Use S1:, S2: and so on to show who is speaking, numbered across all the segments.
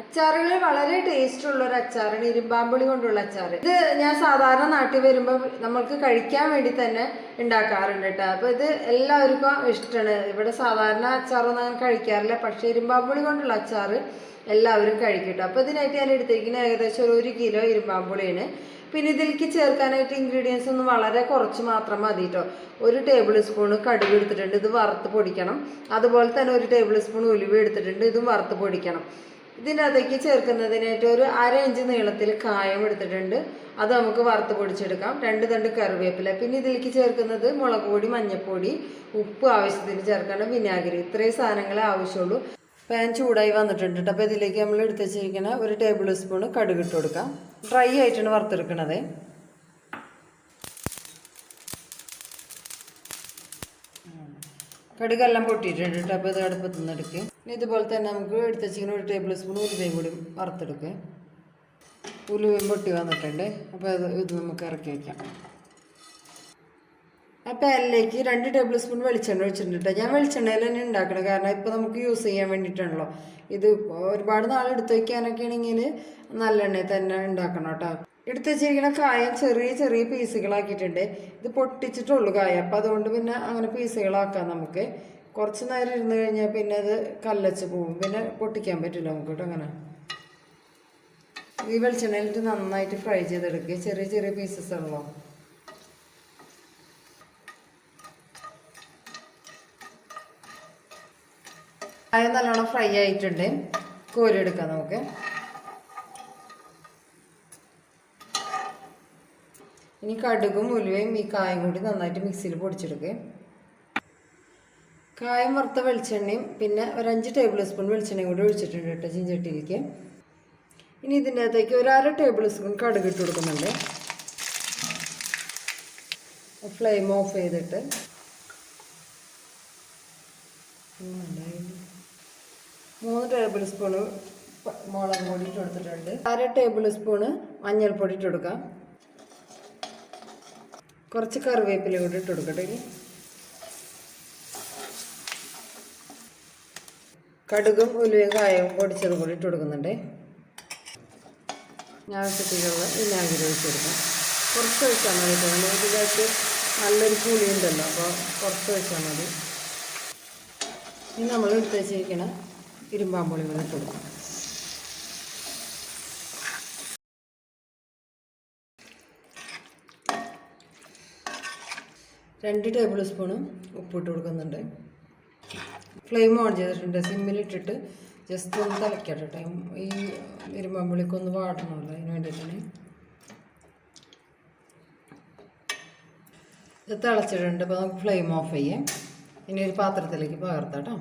S1: അച്ചാറുകൾ വളരെ ടേസ്റ്റ് ഉള്ള ഒരു അച്ചാറാണ്. ഇരുമ്പാമ്പുളി കൊണ്ടുള്ള അച്ചാർ ഇത് ഞാൻ സാധാരണ നാട്ടിൽ വരുമ്പോൾ നമ്മൾക്ക് കഴിക്കാൻ വേണ്ടി തന്നെ ഉണ്ടാക്കാറുണ്ട് കേട്ടോ അപ്പോൾ ഇത് എല്ലാവർക്കും ഇഷ്ടമാണ് ഇവിടെ സാധാരണ അച്ചാറൊന്നും അങ്ങനെ കഴിക്കാറില്ല. പക്ഷേ ഇരുമ്പാമ്പുളി കൊണ്ടുള്ള അച്ചാർ എല്ലാവരും കഴിക്കും കേട്ടോ അപ്പോൾ ഇതിനായിട്ട് ഞാൻ എടുത്തിരിക്കുന്നത് ഏകദേശം ഒരു ഒരു കിലോ ഇരുമ്പാമ്പുളിയാണ്. പിന്നെ ഇതിലേക്ക് ചേർക്കാനായിട്ട് ഇൻഗ്രീഡിയൻസ് ഒന്നും വളരെ കുറച്ച് മാത്രം മതി കേട്ടോ ഒരു ടേബിൾ സ്പൂൺ കടുക് എടുത്തിട്ടുണ്ട്. ഇത് വറുത്ത് പൊടിക്കണം. അതുപോലെ തന്നെ ഒരു ടേബിൾ സ്പൂൺ ഉലുവ എടുത്തിട്ടുണ്ട്. ഇതും വറുത്ത് പൊടിക്കണം. ഇതിന്റെ അകത്തേക്ക് ചേർക്കുന്നതിനായിട്ട് ഒരു അര ഇഞ്ച് നീളത്തിൽ കായം എടുത്തിട്ടുണ്ട്. അത് നമുക്ക് വറുത്ത് പൊടിച്ചെടുക്കാം. രണ്ട് തണ്ട് കറിവേപ്പില. പിന്നെ ഇതിലേക്ക് ചേർക്കുന്നത് മുളക് പൊടി മഞ്ഞൾപ്പൊടി ഉപ്പ് ആവശ്യത്തിന് ചേർക്കേണ്ട വിനാഗിരി. ഇത്രയും സാധനങ്ങളെ ആവശ്യമുള്ളൂ. പാൻ ചൂടായി വന്നിട്ടുണ്ട് കേട്ടോ. അപ്പോൾ ഇതിലേക്ക് നമ്മൾ എടുത്ത് വെച്ചിരിക്കുന്ന ഒരു ടേബിൾ സ്പൂൺ കടുക് ഇട്ട് കൊടുക്കാം. ഡ്രൈ ആയിട്ടാണ് വറുത്തെടുക്കണത്. കടുകെല്ലാം പൊട്ടിയിട്ടുണ്ട് കേട്ടോ. അപ്പോൾ ഇത് അടുപ്പത്ത് നിന്ന് എടുക്കുക ഇനി ഇതുപോലെ തന്നെ നമുക്ക് എടുത്ത് ചിക്കൻ ഒരു ടേബിൾ സ്പൂൺ ഉലുവയും കൂടി വറുത്തെടുക്കുക ഉലുവയും പൊട്ടി വന്നിട്ടുണ്ട്. അപ്പോൾ അത് ഇത് നമുക്ക് ഇറക്കി വയ്ക്കാം ആ പാനിലേക്ക് രണ്ട് ടേബിൾ സ്പൂൺ വെളിച്ചെണ്ണ ഒഴിച്ചിട്ടുണ്ട് ഞാൻ വെളിച്ചെണ്ണയിൽ തന്നെ ഉണ്ടാക്കണം കാരണം ഇപ്പോൾ നമുക്ക് യൂസ് ചെയ്യാൻ വേണ്ടിയിട്ടാണല്ലോ ഇത് ഒരുപാട് നാൾ എടുത്ത് വയ്ക്കാനൊക്കെ ആണെങ്കിൽ നല്ലെണ്ണയിൽ തന്നെ ഉണ്ടാക്കണം കേട്ടോ എടുത്ത് വെച്ചിരിക്കുന്ന കായ ചെറിയ ചെറിയ പീസുകളാക്കിയിട്ടുണ്ട് ഇത് പൊട്ടിച്ചിട്ടുള്ളൂ കായ. അപ്പോൾ അതുകൊണ്ട് പിന്നെ അങ്ങനെ പീസുകളാക്കാം നമുക്ക്. കുറച്ച് നേരം ഇരുന്ന് കഴിഞ്ഞാൽ പിന്നെ അത് കല്ലച്ച് പോകും പിന്നെ പൊട്ടിക്കാൻ പറ്റില്ല നമുക്ക് കേട്ടോ അങ്ങനെ. ഈ വെളിച്ചെണ്ണയിലിട്ട് നന്നായിട്ട് ഫ്രൈ ചെയ്തെടുക്കുക ചെറിയ ചെറിയ പീസസ് ഉള്ളോ അത് നല്ലോണം ഫ്രൈ ആയിട്ടുണ്ട്. കോരി എടുക്കാം നമുക്ക്. ഇനി കടുകും ഉലുവയും ഈ കായും കൂടി നന്നായിട്ട് മിക്സിയിൽ പൊടിച്ചെടുക്കുക കായം വറുത്ത വെളിച്ചെണ്ണയും പിന്നെ ഒരു അഞ്ച് ടേബിൾ സ്പൂൺ വെളിച്ചെണ്ണയും കൂടി ഒഴിച്ചിട്ടുണ്ട് കേട്ടോ ചിഞ്ചട്ടിയിലേക്ക് ഇനി ഇതിന്റെ അകത്തേക്ക് ഒരു അര ടേബിൾ സ്പൂൺ കടുക് ഇട്ട് കൊടുക്കുന്നുണ്ട്. ഫ്ലെയിം ഓഫ് ചെയ്തിട്ട്. മൂന്ന് ടേബിൾ സ്പൂണ് മുളക് പൊടി ഇട്ട് കൊടുത്തിട്ടുണ്ട്. അര ടേബിൾ സ്പൂണ് മഞ്ഞൾപ്പൊടി ഇട്ട് കൊടുക്കാം. കുറച്ച് കറിവേപ്പില കൂടി ഇട്ട് കൊടുക്കട്ടെ കടുകും ഉലുവയും കായവും പൊടിച്ചത് കൂടി ഇട്ട് കൊടുക്കുന്നുണ്ട്. ആവശ്യത്തിലുള്ള വിനാഗിരി ഒഴിച്ചെടുക്കാം കുറച്ച് ഒഴിച്ചാൽ മതി കേട്ടോ. ഇതിനകത്ത് നല്ലൊരു പുളി ഉണ്ടല്ലോ അപ്പോൾ കുറച്ച് ഒഴിച്ചാൽ മതി. ഇനി നമ്മൾ എടുത്ത് വെച്ചിരിക്കണ ഇരുമ്പാമ്പുളി കൂടി ഇട്ട് കൊടുക്കാം. രണ്ട് ടേബിൾ സ്പൂണും ഉപ്പിട്ട് കൊടുക്കുന്നുണ്ട്. ഫ്ലെയിം ഓൺ ചെയ്തിട്ടുണ്ട്. സിമ്മിലിട്ടിട്ട് ജസ്റ്റ് ഒന്ന് തിളക്കട്ടെ ടൈം ഈ ഇരുമ്പമ്പുളിക്ക് ഒന്ന് വാടണമല്ലോ അതിന് വേണ്ടിയിട്ടാണ്. ഇത് തിളച്ചിട്ടുണ്ട്. അപ്പോൾ നമുക്ക് ഫ്ലെയിം ഓഫ് ചെയ്യാം. ഇനി ഒരു പാത്രത്തിലേക്ക് പകർത്താട്ടോ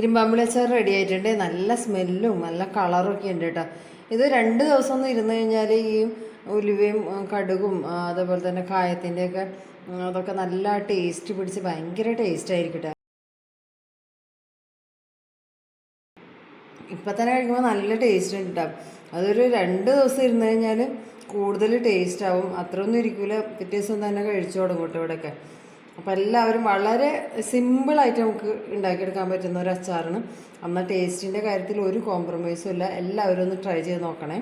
S1: ഇരുമ്പാമ്പിളി അച്ചാർ റെഡി ആയിട്ടുണ്ട്. നല്ല സ്മെല്ലും നല്ല കളറും ഒക്കെ ഉണ്ട് കേട്ടോ ഇത് രണ്ട് ദിവസം ഒന്ന് ഇരുന്ന് കഴിഞ്ഞാൽ ഈ ഉലുവയും കടുകും അതേപോലെ തന്നെ കായത്തിന്റെയൊക്കെ അതൊക്കെ നല്ല ടേസ്റ്റ് പിടിച്ച് ഭയങ്കര ടേസ്റ്റ് ആയിരിക്കട്ടെ കേട്ടോ ഇപ്പം തന്നെ കഴിക്കുമ്പോൾ നല്ല ടേസ്റ്റ് ഉണ്ട് കേട്ടോ അതൊരു രണ്ട് ദിവസം ഇരുന്ന് കഴിഞ്ഞാൽ കൂടുതൽ ടേസ്റ്റ് ആവും. അത്രയൊന്നും ഇരിക്കില്ല പിറ്റേ ദിവസം തന്നെ കഴിച്ചു തുടങ്ങും ഇവിടെയൊക്കെ അപ്പം എല്ലാവരും വളരെ സിമ്പിളായിട്ട് നമുക്ക് ഉണ്ടാക്കിയെടുക്കാൻ പറ്റുന്ന ഒരു അച്ചാറാണ്. എന്നാൽ ടേസ്റ്റിന്റെ കാര്യത്തിൽ ഒരു കോംപ്രമൈസും ഇല്ല. എല്ലാവരും ഒന്ന് ട്രൈ ചെയ്ത് നോക്കണേ.